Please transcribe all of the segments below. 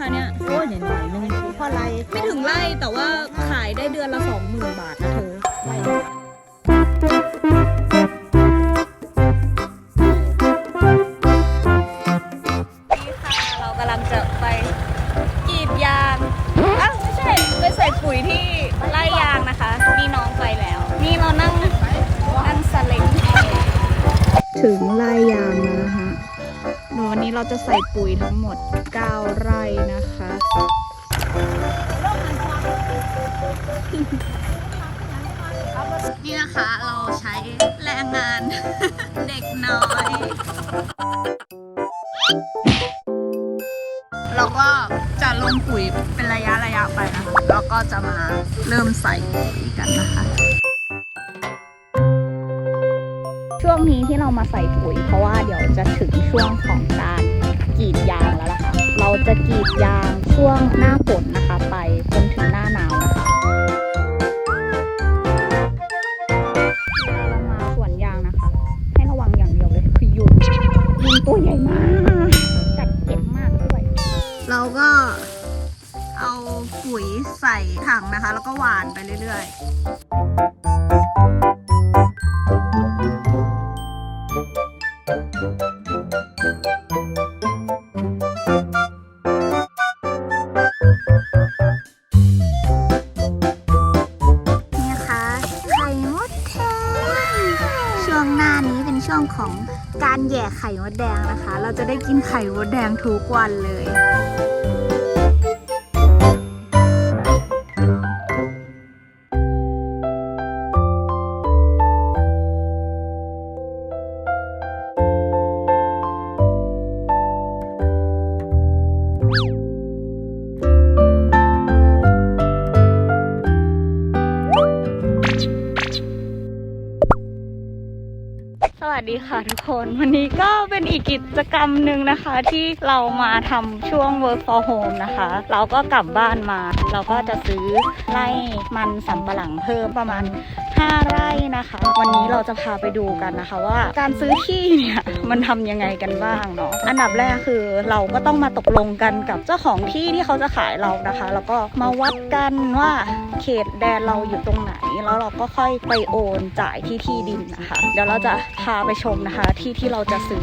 คะเนี่ยโอ้ยหน่อยๆนึงเพราะอะไรไม่ถึงไร่แต่ว่าขายได้เดือนละสองหมื่นบาทนะเธอไรนี่ค่ะเรากำลังจะไปกรีดยางอ้าวไม่ใช่ไปใส่ปุ๋ยที่ไร่ยางนะคะนี่น้องไปแล้ว นี่เรานั่งนั่งสเล็งถึงไร่ยางแล้วนะคะเดี๋ย วันนี้เราจะใส่ปุ๋ยทั้งหมด 9 ไร่นะคะ นี่นะคะเราใช้แรงงาน เด็กน้อย เราก็จะลงปุ๋ยเป็นระยะระยะไปนะคะ แล้วก็จะมาเริ่มใส่ปุ๋ยกันนะคะ วงนี้ที่เรามาใส่ปุ๋ย เพราะว่าเดี๋ยวจะถึงช่วงของการกรีดยางแล้วล่ะค่ะ เราจะกรีดยางช่วงหน้าฝนนะคะ ไปจนถึงหน้าหนาวนะคะเรามาสวนยางนะคะ ให้ระวังอย่างเดียวเลยคือยุงยุงตัวใหญ่มากกัดเจ็บมากด้วย เราก็เอาปุ๋ยใส่ถังนะคะ แล้วก็หว่านไปเรื่อยๆ ไข่มดแดงนะคะ เราจะได้กินไข่มดแดงทุกวันเลย สวัสดีค่ะทุกคนวันนี้ก็เป็นอีกกิจกรรมหนึ่งนะคะ ที่เรามาทำช่วง work for home นะคะ เราก็กลับบ้านมา เราก็จะซื้อไล่มันสำปะหลังเพิ่มประมาณ 5 ไร่นะคะ วันนี้เราจะพาไปดูกันนะคะว่าการซื้อที่เนี่ยมันทำยังไงกันบ้างเนาะอันดับแรกคือเราก็ต้องมาตกลงกันกับเจ้าของที่ที่เขาจะขายเรานะคะ แล้วก็มาวัดกันว่าเขตแดนเราอยู่ตรงไหน แล้วเราก็ค่อยไปโอนจ่ายที่ที่ดินนะคะ เดี๋ยวเราจะพาไปชมนะคะที่ที่เราจะซื้อ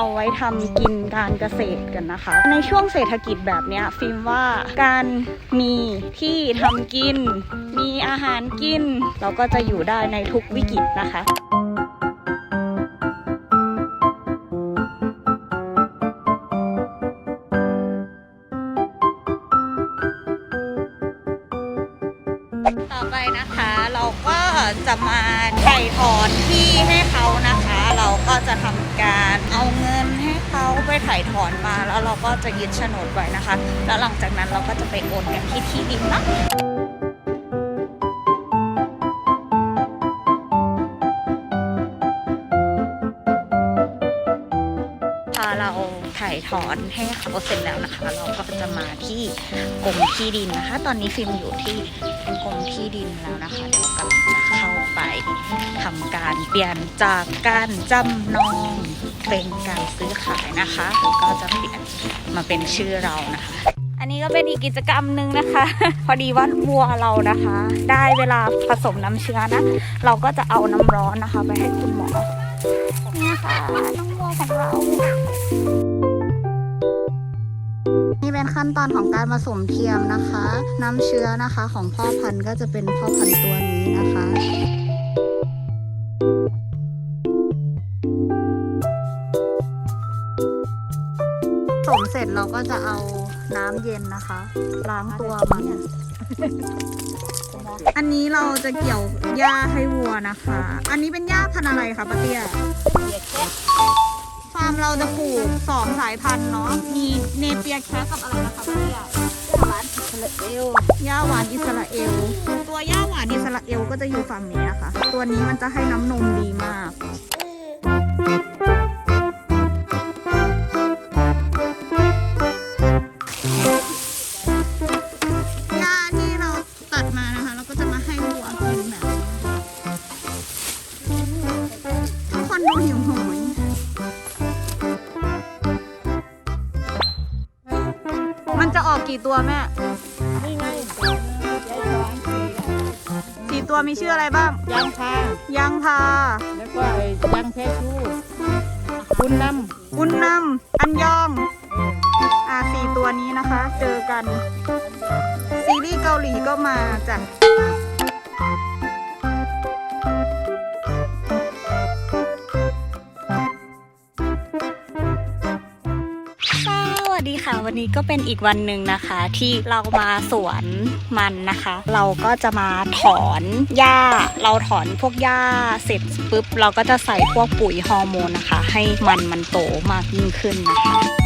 เอาไว้ทำกินการเกษตรกันนะคะ ในช่วงเศรษฐกิจแบบนี้ฟิล์มว่าการมีที่ทำกิน มีอาหารกิน เราก็จะอยู่ได้ในทุกวิกฤตนะคะต่อไปนะคะเราก็จะมาไถ่ถอนที่ให้เขานะคะ เราก็จะทำการ เอาเงินให้เขาไปถ่ายถอนมาแล้วเราก็จะยึดโฉนดไว้นะคะ แล้วหลังจากนั้นเราก็จะไปโอนกันที่ที่ดินนะพอเราถ่ถอนให้เขาเสร็จแล้วนะคะ เราก็จะมาที่กรมที่ดินนะคะ ตอนนี้ฟิล์มอยู่ที่กรมที่ดินแล้วนะคะเดี๋ยวกำลังจะเข้าไปทำการเปลี่ยนจากการจำนอง เป็นการซื้อขายนะคะก็จะเปลี่ยนมาเป็นชื่อเรานะคะ อันนี้ก็เป็นอีกกิจกรรมหนึ่งนะคะ พอดีว่าวัวเรานะคะ ได้เวลาผสมน้ำเชื้อนะ เราก็จะเอาน้ำร้อนนะคะ ไปให้คุณหมอนี่ค่ะน้องวัวของเรานี่เป็นขั้นตอนของการผสมเทียมนะคะ น้ำเชื้อนะคะของพ่อพันธุ์ก็จะเป็นพ่อพันธุ์ตัวนี้นะคะ สมเสร็จเราก็จะเอาน้ำเย็นนะคะ ล้างตัวมัน อันนี้เราจะเกี่ยวหญ้าให้วัวนะคะ อันนี้เป็นหญ้าพันธุ์อะไรคะป้าเตี้ยฟาร์มเราจะปลูกสองสายพันธุ์เนาะ มีเนเปียแคสกับอะไรนะคะพี่อะหวานอิสราเอลย่าหวานอิสราเอล ตัวย่าหวานอิสราเอลก็จะอยู่ฝั่งนี้นะคะ ตัวนี้มันจะให้น้ำนมดีมาก ตัวแม่นี่ไงยายสองสี่สี่ตัวมีชื่ออะไรบ้างยังพายังพา แล้วก็ไอ้ยังเพชรชูคุณนอุนนำอันยองำอ่าสี่ตัวนี้นะคะ เจอกัน ซีรีส์เกาหลีก็มาจ้ะส วัสดีค่ะ วันนี้ก็เป็นอีกวันหนึ่งนะคะ ที่เรามาสวนมันนะคะ เราก็จะมาถอนหญ้า เราถอนพวกหญ้าเสร็จปุ๊บ เราก็จะใส่พวกปุ๋ยฮอร์โมนนะคะ ให้มันมันโตมากยิ่งขึ้นนะคะ